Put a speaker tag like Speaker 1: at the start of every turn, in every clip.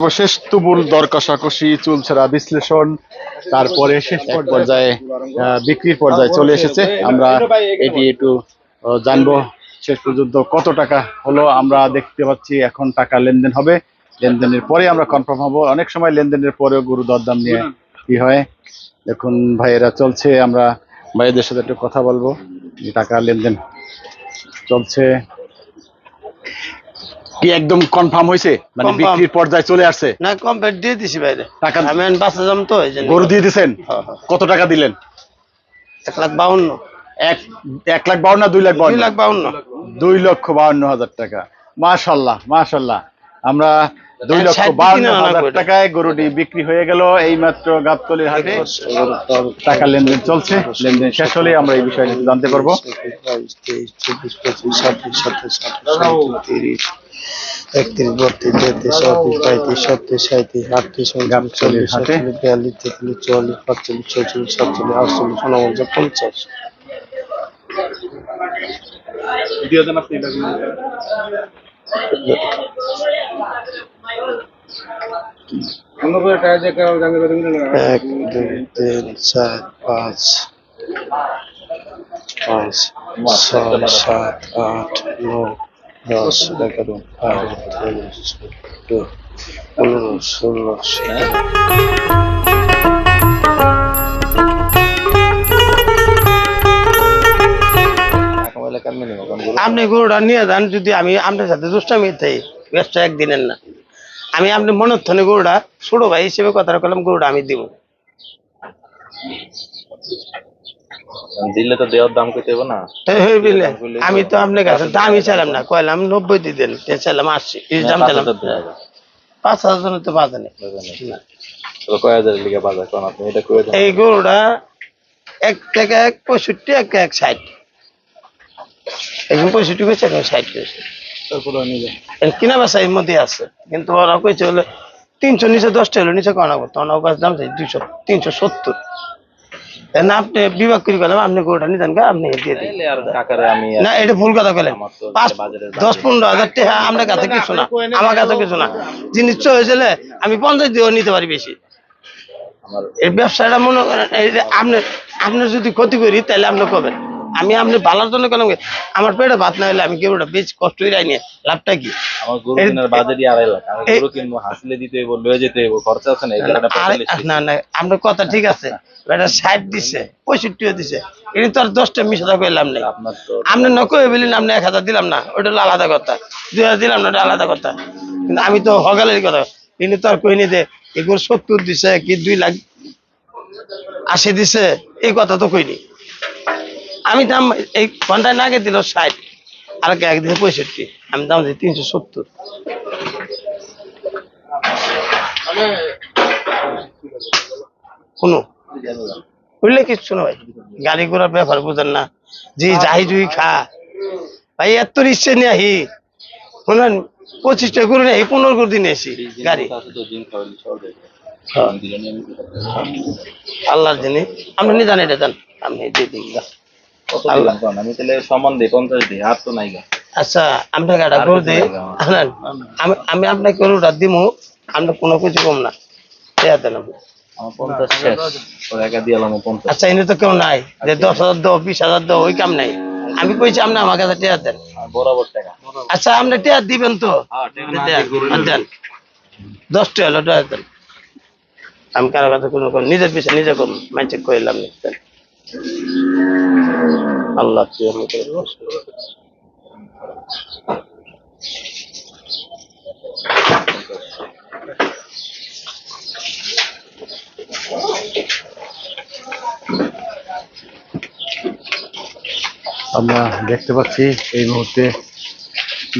Speaker 1: সর্বশেষ তুমুল দর কষাকষি চুলছেরা বিশ্লেষণ। তারপরে শেষ পর্যায়ে বিক্রির পর্যায়ে চলে এসেছে। আমরা এটি একটু জানব শেষ পর্যন্ত কত টাকা হলো। আমরা দেখতে পাচ্ছি এখন টাকা লেনদেন হবে। লেনদেনের পরে আমরা কনফার্ম হব। অনেক সময় লেনদেনের পরেও গরু দরদাম নিয়ে কি হয়? দেখুন ভাইয়েরা চলছে। আমরা ভাইয়েদের সাথে একটু কথা বলব টাকা লেনদেন চলছে। কি একদম কনফার্ম হয়েছে মানে বিক্রির পর্যায়ে চলে আসছে?
Speaker 2: না কমপ্লিট দিয়ে দিছি বাইরে
Speaker 1: টাকা
Speaker 2: আমি বাসা তো
Speaker 1: গরু দিয়ে দিছেন?
Speaker 2: হ্যাঁ, হ্যাঁ।
Speaker 1: কত টাকা দিলেন?
Speaker 2: এক লাখ বাউন্ন।
Speaker 1: এক এক লাখ বাউন্ন না দুই লাখ
Speaker 2: দুই
Speaker 1: বাউন্ন
Speaker 2: লাখ বাউন্ন।
Speaker 1: দুই লক্ষ বাউন্ন হাজার টাকা। মাশাল্লাহ মাশাল্লাহ। আমরা দুই লক্ষ বাউন্ন হাজার
Speaker 2: করে।
Speaker 1: টাকায় গরুটি বিক্রি হয়ে গেল। এই মাত্র গাবতলির হাটে টাকা লেনদেন চলছে। লেনদেন শেষ হলে আমরা এই বিষয়ে জানতে পারব।
Speaker 2: একত্রিশ বত্রিশ তেত্রিশ চৌত্রিশ পঁয়ত্রিশ ছত্রিশ সাঁত্রিশ আটত্রিশ উনত্রিশ চল্লিশ সাতচল্লিশ বিয়াল্লিশ তেতাল্লিশ চুয়াল্লিশ পাঁচচল্লিশ ছয়চল্লিশ সাতচল্লিশ আটচল্লিশ উনপঞ্চাশ পঞ্চাশ। এক দুই তিন চার পাঁচ পাঁচ ছয় সাত আট নয় পনেরো ষোলো সতেরো আপনি গরুটা নিয়ে যান, যদি আমি আপনার সাথে দুষ্টামি থাই, ব্যবসা একদিনের না। আমি আপনি মনের থনে গরুটা ছোট ভাই হিসেবে কথাটা করলাম গরুটা আমি দিব।
Speaker 3: দিলে তো দেওয়ার দাম কইতে হবে না।
Speaker 2: হয়ে গেলে আমি তো আপনার কাছে দামই চাইলাম না। কইলাম নব্বই দিয়ে দেন তে চাইলাম আশি। এই দাম চাইলাম। পাঁচ হাজার তো বাজে নেই। না।
Speaker 3: তো কয় হাজারের লিগে বাজার কারণ আপনি? এটা করে দেন।
Speaker 2: এই গরুটা এক থেকে এক পঁয়ষট্টি এক এক ষাট। এখন পঁয়ষট্টি কইছে এখন ষাট কইছে। কিনা বেচা এর মধ্যে আছে। কিন্তু ওরা কইছে হলো তিনশো নিচে দশটা হলো নিচে কনা করতো? অনার কাছে দাম চাই দুইশো তিনশো সত্তর। না আপনি বিভাগ করে গেলাম আপনি গরুটা নিতেন আপনি দিয়ে দিন।
Speaker 3: তাইলে আর কাকারে আমি
Speaker 2: না এটা ভুল কথা বলেন পাঁচ দশ পনেরো হাজার টাকা আমার কাছে কিছু না। আমার কাছে কিছু না। জিনিস চয়েছিল আমি পঞ্চাশ দিয়েও নিতে পারি বেশি।
Speaker 3: আমার
Speaker 2: এই ব্যবসাটা মনে করেন এই যে আপনি আপনি যদি ক্ষতি করি তাহলে আপনি করবেন আমি আপনি ভালোর জন্য কেন আমার পেটে ভাত না হলে আমি কেউ বেশি কষ্ট করে আইনি লাভটা কি?
Speaker 3: আমার গরু কেনার বাজারই আড়াই লাখ আমি গরু কিনবো হাসলে দিতে হইব লয়ে যেতে হইব খরচা আছে না এগুলো
Speaker 2: আরে, না না আপনার কথা ঠিক আছে এটা ষাট দিছে পঁয়ষট্টিও দিছে এটা তো আর দশটা মিশা করলাম নাই।
Speaker 3: আপনার তো
Speaker 2: আপনি নকই বললেন আপনি এক হাজার দিলাম না ওটা হলো আলাদা কথা দুই হাজার দিলাম না ওটা আলাদা কথা। কিন্তু আমি তো হগালের কথা তিনি তো আর কইনি যে এগুলো সত্তর দিছে কি দুই লাখ আশি দিছে এই কথা তো কইনি। আমি দাম এই ঘন্টায় না দিল ষাট, আর এক দিছে পঁয়ষট্টি, আমি দাম দিই তিনশো সত্তর। শুনো বুঝলে কিচ্ছু না ভাই। গাড়ি ঘোড়ার ব্যাপার বুঝেন না। জি যাই জুই খা। ভাই, এত ইচ্ছে নিয়ে আহি, শুনেন পঁচিশটা করে নিয়ে পনেরো করে দিনে এসি গাড়ি। হ্যাঁ। আল্লাহর জিনিস আপনি নিয়ে জান এটা জান আমি দিয়ে গা।
Speaker 3: কত দিলাম কোন? আমি তাহলে সমান দিই পঞ্চাশ দিই হাত তো নাই গা
Speaker 2: আচ্ছা গাড়ি করে দিই। আমি আমি আপনাকে দিমু আপনি কোনো কিছু কম না। দেয়া দেন আপনি।
Speaker 3: পঞ্চাশ শেষ। ওর একা দিয়ে এলাম পঞ্চাশ।
Speaker 2: আচ্ছা এনে তো কেউ নাই। যে দশ হাজার দাও বিশ হাজার দাও ওই কাম নাই। আমি কইছি আপনি আমার কাছে টেয়া দেন।
Speaker 3: বরাবর টাকা।
Speaker 2: আচ্ছা আপনি টেয়া দিবেন তো?
Speaker 3: হ্যাঁ, টাকা
Speaker 2: দেন,
Speaker 3: নিবো।
Speaker 2: দেন। হলো টেয়া দেন। আমি কারও কাছে কোনো কোনো- নিজের পিছিয়ে নিজে কম মানছে কইলাম না দেন।
Speaker 1: আমরা দেখতে পাচ্ছি এই মুহূর্তে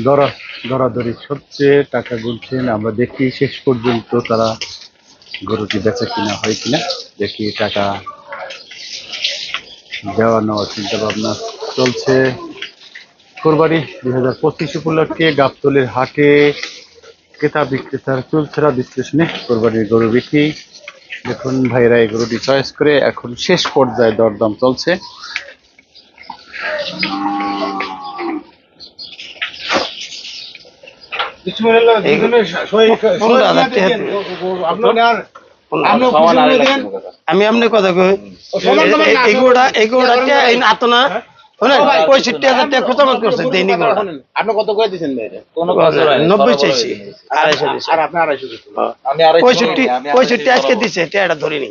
Speaker 1: দরা দরাদরি হচ্ছে টাকা গুনছেন। আমরা দেখি শেষ পর্যন্ত তারা গরুটি বেচা কিনা হয় কিনা। দেখি টাকা দেওয়া নেওয়ার চিন্তা ভাবনা চলছে কোরবানি দুই হাজার পঁচিশ উপলক্ষে গাবতলির হাটে ক্রেতা বিক্রেতার চুলছেরা বিশ্লেষণে কোরবানির গরু বিক্রি দেখুন ভাইরা এই গরুটি চয়েস করে এখন শেষ পর্যায়ে দরদাম চলছে
Speaker 2: পনেরো আমি আপনি কথা কই? এগুলোটা এগুলোটা এই নাতো না শোনেন পঁয়ষট্টি হাজার টাকা খোঁচামত করছে দেয়নি গরুটা
Speaker 4: আপনি কত করে দিচ্ছেন ভাই এটা?
Speaker 3: কোনো কিছু হয়নি,
Speaker 2: চাইছি
Speaker 3: হয়ে। আড়াইশোই
Speaker 2: আজকে দিছে এটা ধরিনি।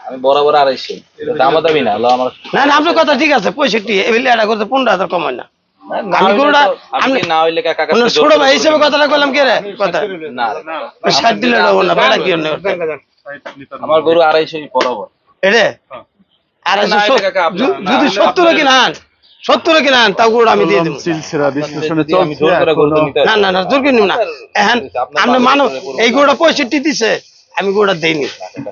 Speaker 3: আমি বরাবর আড়াইশো। দামা দামি না হলো আমার
Speaker 2: না না আপনার কথা ঠিক আছে পঁয়ষট্টি এগুলি এটা করতে পনেরো হাজার কমায় না। আমি গরুটা
Speaker 3: আপনি না হইলে কাকা
Speaker 2: ছোট ভাই হিসেবে কথাটা বললাম কে রে? কথা।
Speaker 3: না
Speaker 2: ষাট দিলে না বেড়া কি
Speaker 3: আমার গরু আড়াইশোই বরাবর।
Speaker 2: এরে আড়াইশো
Speaker 3: এটা
Speaker 2: সত-
Speaker 3: কাকা আপনার-
Speaker 2: যু-
Speaker 3: না,
Speaker 2: যদি
Speaker 3: আমি
Speaker 2: সত্তরে কিনা আন সত্তরে কিনা তাও গরুটা আমি দিয়ে দেবো।
Speaker 1: বিশ্লেষণে চলছে
Speaker 2: না না না জোর কিনুম না। এখন আপনি মানো
Speaker 3: পুরো-
Speaker 2: এই গরুটা পঁয়ষট্টি দিছে। আমি গরুটা দেইনি।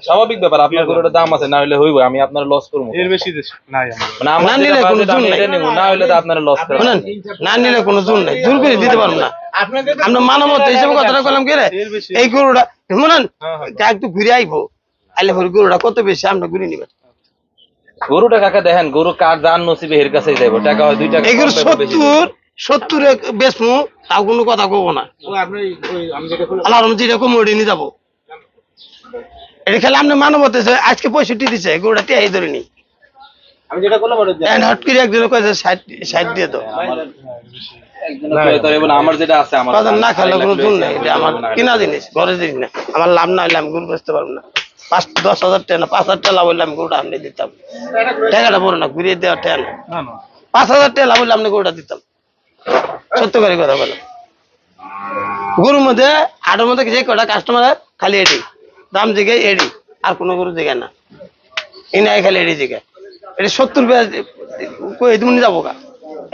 Speaker 3: স্বাভাবিক ব্যাপার আপনার গরুটার দাম আছে না হইলে হইব আমি আপনার লস করব।
Speaker 4: এর বেশি নাই
Speaker 3: মানে
Speaker 2: না নিলে কোনো জোর নাই।
Speaker 3: এটা নিবো, না হইলে তো আপনার লস করব
Speaker 2: শোনেন না নিলে কোনো জোর নাই। জোর করে দিতে পারব না।
Speaker 4: আপনাকে
Speaker 2: আমরা মানবত হিসেবে কথাটা বললাম কি রে? এই গরুটা শুনেন একটু ঘুরে আইবো। আইলে পরে গরুটা কত বেশি আমরা ঘুরে নিবেন
Speaker 3: গরুটা কাকা দেখেন গরু কার দান নসিবে এর কাছেই যাইব। টাকা হয় দুই টাকা
Speaker 2: এই গরু সত্তর সত্তরে বেচমু তাও কোনো কথা কব না।
Speaker 4: ওই আপনি ওই আমি যেটা করলাম
Speaker 2: আল্লাহ যেটা কম ওটি নিয়ে যাব। এটা খেলে আপনি মানবত আজকে পঁয়ষট্টি দিছে গরুটা টিয়াই ধরে নি
Speaker 4: আমি যেটা করলাম ওটা দিয়ে-
Speaker 2: এন্ড হট করে একজনে কয়েছে ষাট ষাট দিয়ে তো
Speaker 3: একজনের কয় তার এবার আমার যেটা আছে আমার
Speaker 2: না খেলে কোনো
Speaker 3: লাখ
Speaker 2: জোর এটা আমার কিনা জিনিস ঘরের জিনিস না। আমার লাভ না হলে আমি গরু বেচতে পারব না। পাঁচ দশ হাজার টাকা পাঁচ হাজার টাকা লাভ হলে আমি গরুটা আপনি দিতাম। টাকাটা বড় না ঘুরিয়ে দেওয়া টাকা না
Speaker 4: না। না
Speaker 2: পাঁচ হাজার টাকা লাভ হলে আপনি গরুটা দিতাম। সত্য করে কথা বলো। গরুর মধ্যে হাটের মধ্যে যে কটা কাস্টমার খালি এডি দাম জিগে এডি, আর কোনো গরু জিগে না। এনাই খালি এডি জিগে এটি সত্তর তুমি যাব কা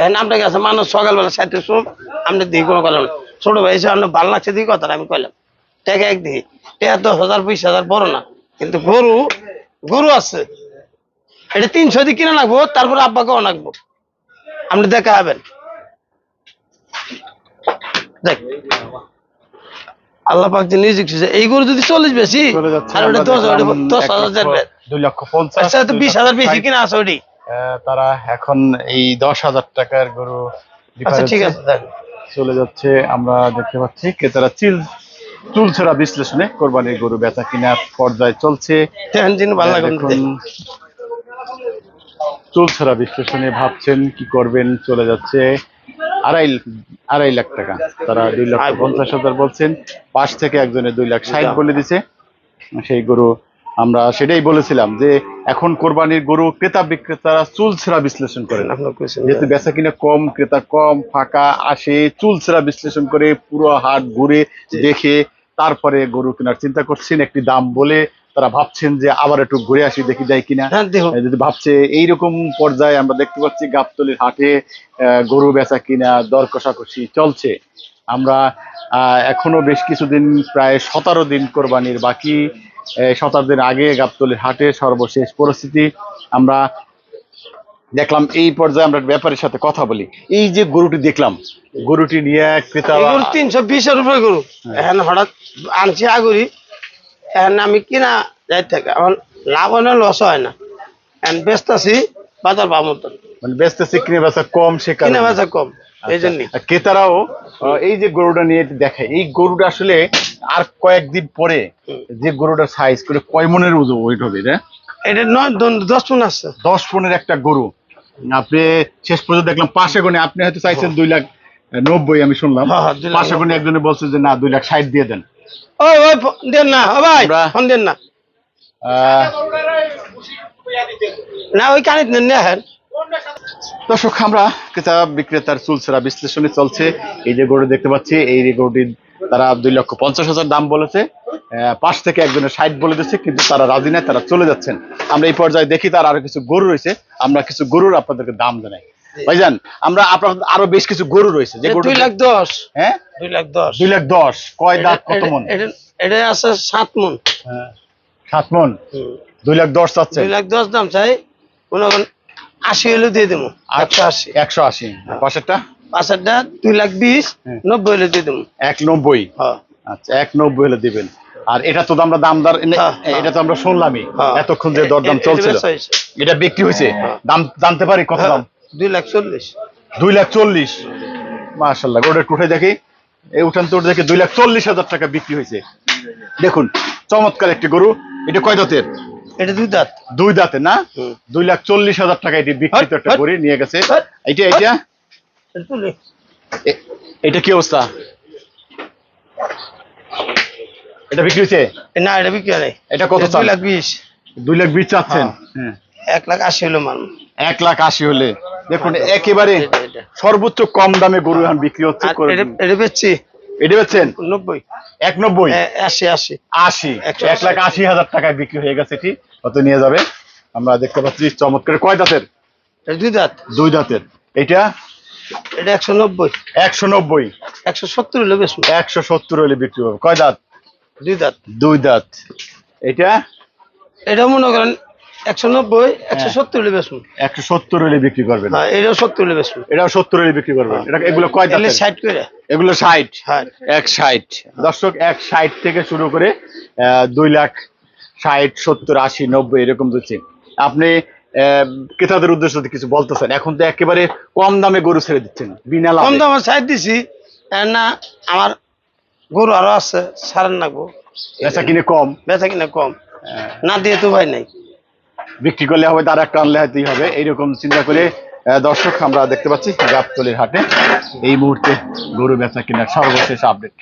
Speaker 2: এখন আপনার কাছে মানুষ সকালবেলা সাথে সব আপনি দিই, কোনো কথা ছোট ভাই হিসেবে আপনার ভালো লাগছে দিই কথা আমি কইলাম। টাকা এক দিই টাকা দশ হাজার, বিশ হাজার, বড় না। কিন্তু গরু গরু আছে। এটা তিনশো দিয়ে কিনে রাখব তারপরে আব্বাকেও রাখব আপনি দেখা হবেন। দেখ। আল্লাহ পাক যে নিউজিক এই গরু যদি চল্লিশ বেশি আর ওটা
Speaker 1: আমরা
Speaker 2: দশ ওটা হাজার
Speaker 1: লক্ষ-
Speaker 2: আচ্ছা তো বিশ কিনা আছে ওটি?
Speaker 1: তারা এখন এই দশ হাজার টাকার গরু
Speaker 2: আচ্ছা ঠিক আছে।
Speaker 1: চলে যাচ্ছে আমরা দেখতে পাচ্ছি ক্রেতারা চিল চুলছড়া বিশ্লেষণে কোরবানির গরু বেচা কিনা পর্যায়ে চলছে।
Speaker 2: জিন ভালো লাগে
Speaker 1: চুলছড়া বিশ্লেষণে ভাবছেন কি করবেন চলে যাচ্ছে। আড়াই আড়াই লাখ টাকা। তারা দুই
Speaker 2: আয় বলো।
Speaker 1: পঞ্চাশ হাজার বলছেন পাশ থেকে একজনে দুই লাখ ষাট বলে দিছে। সেই গরু আমরা সেটাই বলেছিলাম যে এখন কোরবানির গরু ক্রেতা বিক্রেতারা চুলছড়া বিশ্লেষণ করেন যেহেতু বেচা কিনা কম ক্রেতা কম ফাঁকা আসে চুলচেরা বিশ্লেষণ করে পুরো হাট ঘুরে দেখে তারপরে গরু কেনার চিন্তা করছেন। একটি দাম বলে তারা ভাবছেন যে আবার একটু ঘুরে আসি দেখি যায় কিনা।
Speaker 2: হ্যাঁ
Speaker 1: যদি ভাবছে এইরকম পর্যায়ে আমরা দেখতে পাচ্ছি গাবতলির হাটে আহ, গরু বেচা কিনা দর কষাকষি চলছে। আমরা আহ, এখনও বেশ কিছুদিন প্রায় সতেরো দিন কোরবানির বাকি। সতেরো দিন আগে গাবতলির হাটে সর্বশেষ পরিস্থিতি। আমরা দেখলাম এই পর্যায়ে আমরা ব্যাপারের সাথে কথা বলি। এই যে গরুটি দেখলাম গরুটি নিয়ে ক্রেতা
Speaker 2: তিনশো বিশের উপরে গরু। এখন হঠাৎ আনছি আগুরি এখন আমি কিনা যাই থাকে আমার লাভ হয় না লস হয় না। এখন ব্যস্ত আছি বাজার মতন।
Speaker 1: মানে বেচতেছে কিনে বেচা কম সে
Speaker 2: কিনা বেচা কম এই জন্যই।
Speaker 1: আর ক্রেতারাও এই যে গরুটা নিয়ে দেখে এই গরুটা আসলে আর কয়েকদিন পরে যে গরুটার সাইজ করে কয় মনের ওজন ওয়েট হবে রে
Speaker 2: এটা নয় দশ মন আসছে
Speaker 1: দশ পনেরো একটা গরু। আপনি শেষ পর্যন্ত দেখলাম পাশে গনে আপনি হয়তো চাইছেন দুই লাখ নব্বই আমি শুনলাম।
Speaker 2: হ্যাঁ, হ্যাঁ,
Speaker 1: পাশে গনে একজনে বলছে যে না দুই লাখ ষাট দিয়ে দেন।
Speaker 2: ওই ওই দেন না ও ভাই ফোন দেন না। না ওই কানিত নেন না হ্যাঁ।
Speaker 1: দর্শক আমরা ক্রেতা বিক্রেতার চুলছেরা বিশ্লেষণে চলছে। এই যে গরু দেখতে পাচ্ছি এই যে গরুটির তারা দুই লক্ষ পঞ্চাশ হাজার দাম বলেছে। আহ, পাশ থেকে একজনের ষাট বলে দিচ্ছে কিন্তু তারা রাজি নাই তারা চলে যাচ্ছেন। আমরা এই পর্যায়ে দেখি তার আরও কিছু গরু রয়েছে। আমরা কিছু গরুর আপনাদেরকে দাম জানাই। ভাইজান আমরা আপনার আরও বেশ কিছু গরু রয়েছে যে গরু
Speaker 2: দুই লাখ দশ।
Speaker 1: হ্যাঁ?
Speaker 2: দুই লাখ দশ।
Speaker 1: দুই লাখ দশ কয় দাঁত কত মন?
Speaker 2: এটা আছে সাত মন।
Speaker 1: হ্যাঁ, সাত মন?
Speaker 2: হুম।
Speaker 1: দুই লাখ দশ চাচ্ছেন
Speaker 2: দুই লাখ দশ দাম চাই কোনো আশি হলে দিয়ে দেবো একশো আশি।
Speaker 1: একশো আশি। পাশেরটা?
Speaker 2: পাঁচটা দুই লাখ বিশ
Speaker 1: হ্যাঁ।
Speaker 2: নব্বই হলে দিয়ে দেবো।
Speaker 1: এক নব্বই?
Speaker 2: হ্যাঁ।
Speaker 1: আচ্ছা এক নব্বই হলে দিবেন। আর এটা তো আমরা দামদার
Speaker 2: হ্যাঁ, হ্যাঁ।
Speaker 1: এটা তো আমরা শুনলামই
Speaker 2: হ্যাঁ।
Speaker 1: এতক্ষণ যে দরদাম চলছিল। এটা বিক্রি হয়েছে।
Speaker 2: হ্যাঁ।
Speaker 1: দাম জানতে পারি কত দাম?
Speaker 2: দুই লাখ চল্লিশ।
Speaker 1: দুই লাখ চল্লিশ। মাশাল্লাহ গোটা উঠে দেখি। এই উঠান তোর দেখে দুই লাখ চল্লিশ হাজার টাকা বিক্রি হয়েছে। দেখুন চমৎকার একটি গরু। এটা কয় দাঁতের?
Speaker 2: এটা দুই দাঁত।
Speaker 1: দুই দাঁতের না? দুই লাখ চল্লিশ হাজার টাকা এটি বিক্রিত একটা গরু নিয়ে গেছে। এইটা
Speaker 2: এটা
Speaker 1: এটা কি অবস্থা? এটা বিক্রি হয়েছে?
Speaker 2: না এটা বিক্রি হয়
Speaker 1: এটা কত
Speaker 2: এটা দুই লাখ বিশ।
Speaker 1: দুই লাখ বিশ চাচ্ছেন। হ্যাঁ।
Speaker 2: এক লাখ আশি হলো মান
Speaker 1: এক লাখ আশি হলে। দেখুন একেবারে। সর্বোচ্চ কম দামে গরু এখন বিক্রি হচ্ছে
Speaker 2: এটা এটা বেচছি।
Speaker 1: এটা বেচছেন?
Speaker 2: নব্বই।
Speaker 1: এক নব্বই
Speaker 2: আশি আশি।
Speaker 1: আশি। এক লাখ আশি হাজার টাকায় বিক্রি হয়ে গেছে এটি। কত নিয়ে যাবে? আমরা দেখতে পাচ্ছি চমৎকার। কয় দাঁতের?
Speaker 2: দুই দাঁত।
Speaker 1: দুই দাঁতের। এটা
Speaker 2: এটা একশো নব্বই।
Speaker 1: একশো নব্বই।
Speaker 2: একশো সত্তর হলো বেশ
Speaker 1: একশো সত্তর হলে বিক্রি হবে। কয় দাঁত?
Speaker 2: দুই দাঁত।
Speaker 1: দুই দাঁত। এটা
Speaker 2: এটা মনে করেন একশো নব্বই একশো
Speaker 1: হ্যাঁ।
Speaker 2: সত্তর হলে বেশ
Speaker 1: একশো সত্তর হলে বিক্রি করবেন।
Speaker 2: হ্যাঁ এটাও সত্তর হলে
Speaker 1: এটাও সত্তর হলে বিক্রি করবেন। এটা এগুলো কয়
Speaker 2: ষাট করে।
Speaker 1: এগুলো ষাট।
Speaker 2: হ্যাঁ
Speaker 1: এক ষাট। দর্শক এক ষাট থেকে শুরু করে দুই লাখ ষাট সত্তর আশি নব্বই এরকম দিচ্ছে। আপনি ক্রেতাদের উদ্দেশ্যে কিছু বলতেছেন এখন তো একেবারে কম দামে গরু ছেড়ে দিচ্ছেন বিনা
Speaker 2: কম দামে সাইড দিছি না আমার গরু আরও আছে সারান নাগবো
Speaker 1: বেচা কিনে কম।
Speaker 2: বেচা কিনা কম। না দিয়ে তো ভাই নাই।
Speaker 1: বিক্রি করলে হবে, তার একটা আনলে হয়তোই হবে। এইরকম চিন্তা করে দর্শক, আমরা দেখতে পাচ্ছি গাবতলির হাটে। এই মুহূর্তে গরু বেচা কিনা সর্বশেষ আপডেট